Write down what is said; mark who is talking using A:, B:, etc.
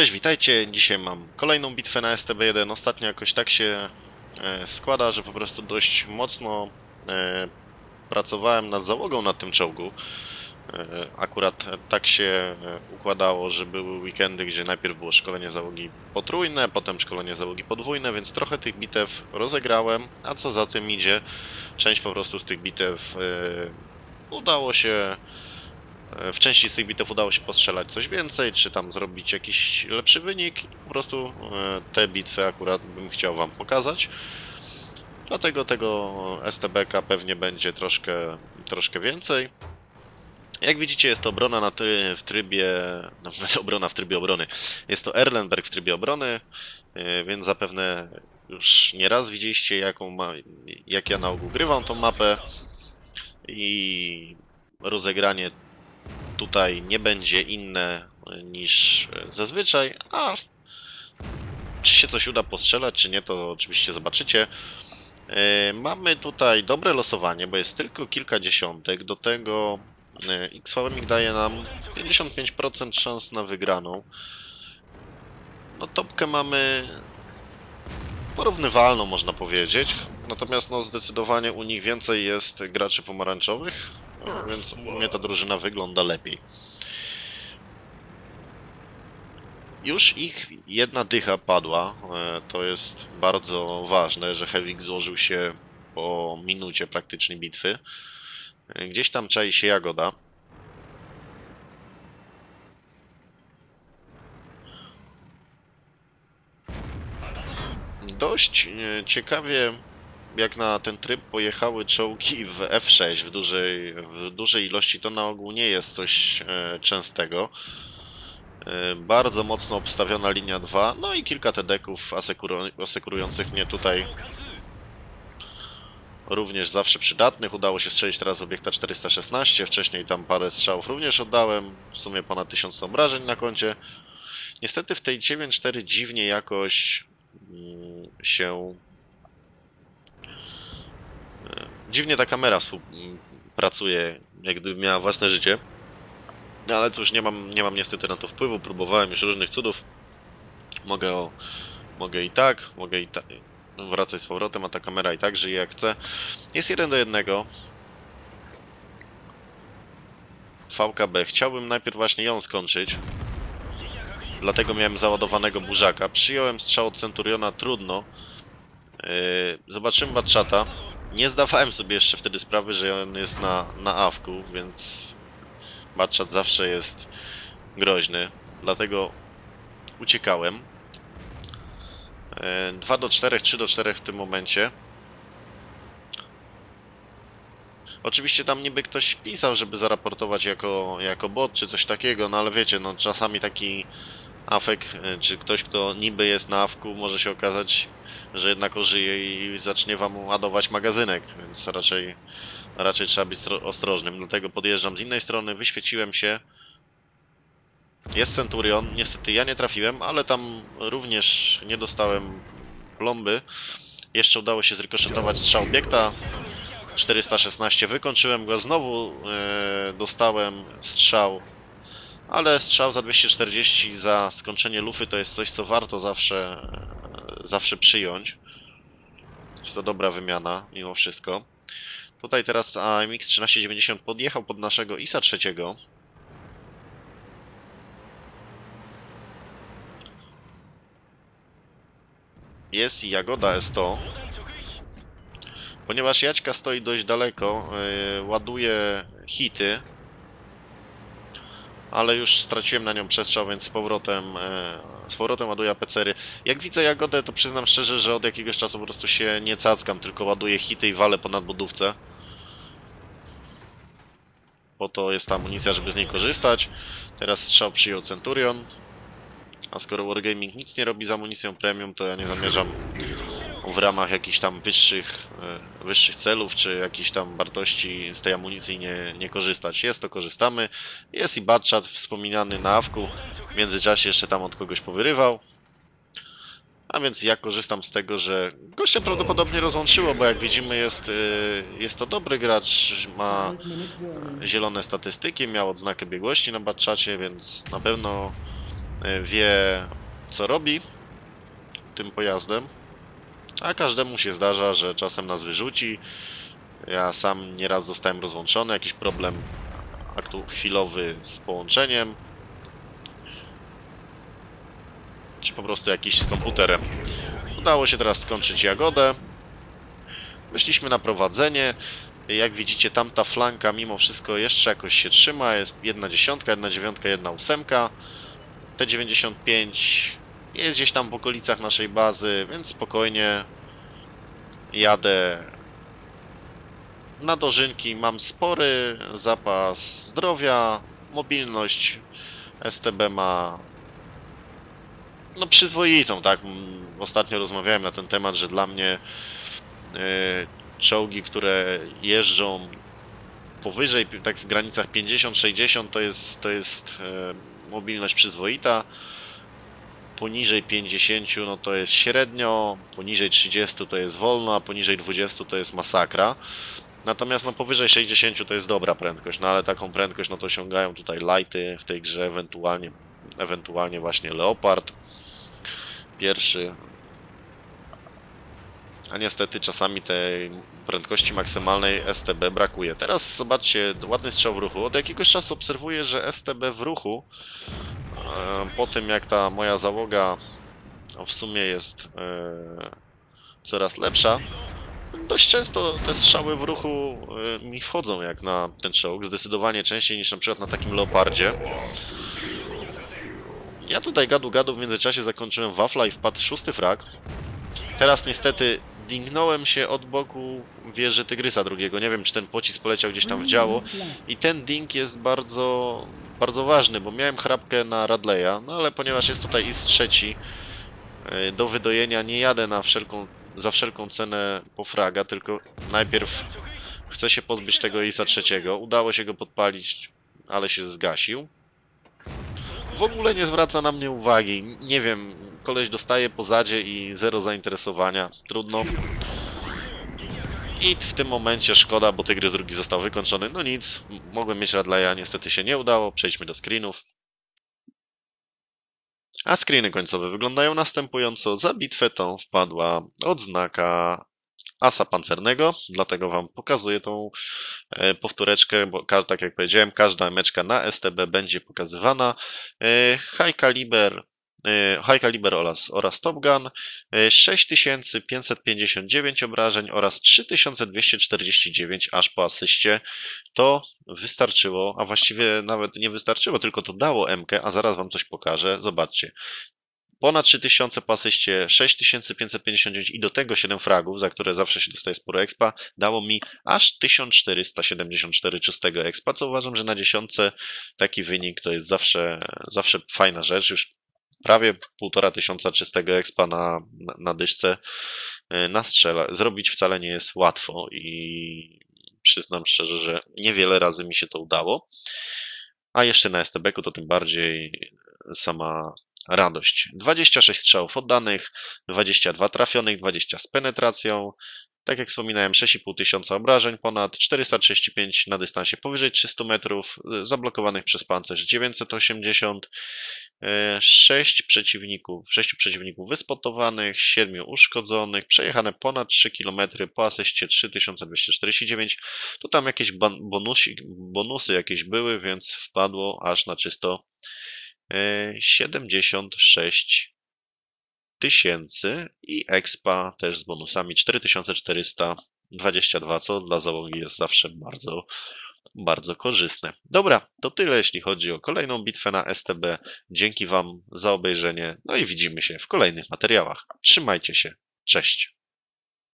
A: Cześć, witajcie. Dzisiaj mam kolejną bitwę na STB1. Ostatnio jakoś tak się e, składa, że po prostu dość mocno e, pracowałem nad załogą na tym czołgu. E, akurat tak się układało, że były weekendy, gdzie najpierw było szkolenie załogi potrójne, potem szkolenie załogi podwójne, więc trochę tych bitew rozegrałem, a co za tym idzie, część po prostu z tych bitew udało się W części z tych bitew udało się postrzelać coś więcej, czy tam zrobić jakiś lepszy wynik. Po prostu e, te bitwy akurat bym chciał wam pokazać. Dlatego tego STBK pewnie będzie troszkę, troszkę więcej. Jak widzicie jest to obrona na w trybie... No, obrona w trybie obrony. Jest to Erlenberg w trybie obrony, e, więc zapewne już nieraz widzieliście jaką ma, jak ja na ogół grywam tą mapę. I rozegranie tutaj nie będzie inne niż zazwyczaj, a czy się coś uda postrzelać, czy nie, to oczywiście zobaczycie. Yy, Mamy tutaj dobre losowanie, bo jest tylko kilka dziesiątek, do tego XVMik daje nam 55% szans na wygraną. No topkę mamy porównywalną można powiedzieć, natomiast no zdecydowanie u nich więcej jest graczy pomarańczowych, no, więc u mnie ta drużyna wygląda lepiej. Już ich jedna dycha padła. e, To jest bardzo ważne, że Hewik złożył się po minucie praktycznie bitwy. E, Gdzieś tam czai się Jagoda. Dość e, ciekawie jak na ten tryb pojechały czołgi w F6 w dużej, w dużej ilości, to na ogół nie jest coś e, częstego. E, bardzo mocno obstawiona linia 2, no i kilka TD-ków asekuru- asekurujących mnie tutaj również zawsze przydatnych. Udało się strzelić teraz obiekta 416, wcześniej tam parę strzałów również oddałem, w sumie ponad 1000 obrażeń na koncie. Niestety w tej 9.4 dziwnie jakoś mm, się Dziwnie ta kamera pracuje, jak miała własne życie. No ale cóż, nie mam, nie mam niestety na to wpływu. Próbowałem już różnych cudów. Mogę, o, mogę i tak, mogę i tak. Wracaj z powrotem, a ta kamera i tak żyje jak chce. Jest jeden do jednego. VKB. Chciałbym najpierw właśnie ją skończyć. Dlatego miałem załadowanego burzaka. Przyjąłem strzał od Centuriona, trudno. Yy, zobaczymy Batchata. Nie zdawałem sobie jeszcze wtedy sprawy, że on jest na, na awku, więc Batchat zawsze jest groźny, dlatego uciekałem. 2 do 4, 3 do 4 w tym momencie. Oczywiście tam niby ktoś pisał, żeby zaraportować jako, jako bot czy coś takiego, no ale wiecie, no czasami taki afek, y, czy ktoś kto niby jest na awku może się okazać że jednak ożyje i zacznie wam ładować magazynek, więc raczej, raczej trzeba być stro- ostrożnym. Dlatego podjeżdżam z innej strony, wyświeciłem się. Jest Centurion, niestety ja nie trafiłem, ale tam również nie dostałem plomby. Jeszcze udało się zrykoszetować strzał obiekta. 416 wykończyłem go, znowu e, dostałem strzał, ale strzał za 240 za skończenie lufy to jest coś, co warto zawsze zawsze przyjąć. Jest to dobra wymiana, mimo wszystko. Tutaj teraz AMX 1390 podjechał pod naszego ISA trzeciego. Jest Jagoda S100. Ponieważ Jaćka stoi dość daleko, yy, ładuje hity. Ale już straciłem na nią przestrzał, więc z powrotem yy, z powrotem ładuję APCery. Jak widzę Jagodę, to przyznam szczerze, że od jakiegoś czasu po prostu się nie cackam, tylko ładuję hity i walę ponad budówce. Po to jest ta amunicja, żeby z niej korzystać. Teraz strzał przyjął Centurion. A skoro Wargaming nic nie robi z amunicją premium, to ja nie zamierzam w ramach jakichś tam wyższych, e, wyższych celów, czy jakichś tam wartości z tej amunicji nie, nie korzystać. Jest to, korzystamy. Jest i Batchat wspominany na awku. W międzyczasie jeszcze tam od kogoś powyrywał. A więc ja korzystam z tego, że gościa prawdopodobnie rozłączyło, bo jak widzimy jest, y, jest to dobry gracz, ma zielone statystyki, miał odznakę biegłości na Batchacie, więc na pewno e, wie co robi tym pojazdem, a każdemu się zdarza, że czasem nas wyrzuci. Ja sam nieraz zostałem rozłączony, jakiś problem aktu chwilowy z połączeniem. Czy po prostu jakiś z komputerem. Udało się teraz skończyć Jagodę. Wyszliśmy na prowadzenie. Jak widzicie, tamta flanka mimo wszystko jeszcze jakoś się trzyma. Jest jedna dziesiątka, jedna dziewiątka, jedna ósemka. T95 jest gdzieś tam w okolicach naszej bazy, więc spokojnie jadę na dożynki. Mam spory zapas zdrowia, mobilność STB ma no przyzwoitą, tak? Ostatnio rozmawiałem na ten temat, że dla mnie yy, czołgi, które jeżdżą powyżej, tak w granicach 50-60 to jest, to jest yy, mobilność przyzwoita. Poniżej 50 no to jest średnio, poniżej 30 to jest wolno, a poniżej 20 to jest masakra. Natomiast no powyżej 60 to jest dobra prędkość, no ale taką prędkość no to osiągają tutaj lighty w tej grze, ewentualnie, ewentualnie właśnie Leopard pierwszy. A niestety czasami tej prędkości maksymalnej STB brakuje. Teraz zobaczcie, ładny strzał w ruchu. Od jakiegoś czasu obserwuję, że STB w ruchu, po tym jak ta moja załoga w sumie jest e, coraz lepsza, dość często te strzały w ruchu e, mi wchodzą jak na ten czołg, zdecydowanie częściej niż na przykład na takim Leopardzie. Ja tutaj gadu gadu w międzyczasie zakończyłem wafla i wpadł szósty frag. Teraz niestety dingnąłem się od boku wieży Tygrysa drugiego. Nie wiem, czy ten pocisk poleciał gdzieś tam w działo. I ten ding jest bardzo, bardzo ważny, bo miałem chrapkę na Radleya, no ale ponieważ jest tutaj IS trzeci e, do wydojenia, nie jadę na wszelką, za wszelką cenę po fraga, tylko najpierw chcę się pozbyć tego ISa trzeciego. Udało się go podpalić, ale się zgasił w ogóle nie zwraca na mnie uwagi. Nie wiem, koleś dostaje po zadzie i zero zainteresowania. Trudno. I w tym momencie szkoda, bo Tygrys drugi został wykończony. No nic, mogłem mieć Radleya, niestety się nie udało. Przejdźmy do screenów. A screeny końcowe wyglądają następująco. Za bitwę tą wpadła odznaka asa pancernego, dlatego Wam pokazuję tą e, powtóreczkę, bo tak jak powiedziałem, każda meczka na STB będzie pokazywana. E, high Caliber e, High Caliber oraz, oraz Top Gun, 6559 obrażeń oraz 3249 aż po asyście. To wystarczyło, a właściwie nawet nie wystarczyło, tylko to dało MK, a zaraz Wam coś pokażę. Zobaczcie ponad 3000 po asyście, 6559 i do tego 7 fragów, za które zawsze się dostaje sporo expa, dało mi aż 1474 czystego expa, co uważam, że na dziesiątce taki wynik to jest zawsze, zawsze fajna rzecz, już prawie półtora tysiąca czystego expa na, na, na dyszce e, na strzela. Zrobić wcale nie jest łatwo i przyznam szczerze, że niewiele razy mi się to udało. A jeszcze na STB-ku to tym bardziej sama radość. 26 strzałów oddanych, 22 trafionych, 20 z penetracją. Tak jak wspominałem, 6,5 tysiąca obrażeń, ponad 435 na dystansie powyżej 300 metrów, zablokowanych przez pancerz 980, 6 przeciwników, 6 przeciwników wyspotowanych, 7 uszkodzonych, przejechane ponad 3 km, po asyście 3249. Tu tam jakieś bonusy, bonusy jakieś były, więc wpadło aż na czysto 76 tysięcy i expa też z bonusami 4422, co dla załogi jest zawsze bardzo, bardzo korzystne. Dobra, to tyle jeśli chodzi o kolejną bitwę na STB. Dzięki Wam za obejrzenie, no i widzimy się w kolejnych materiałach. Trzymajcie się, cześć!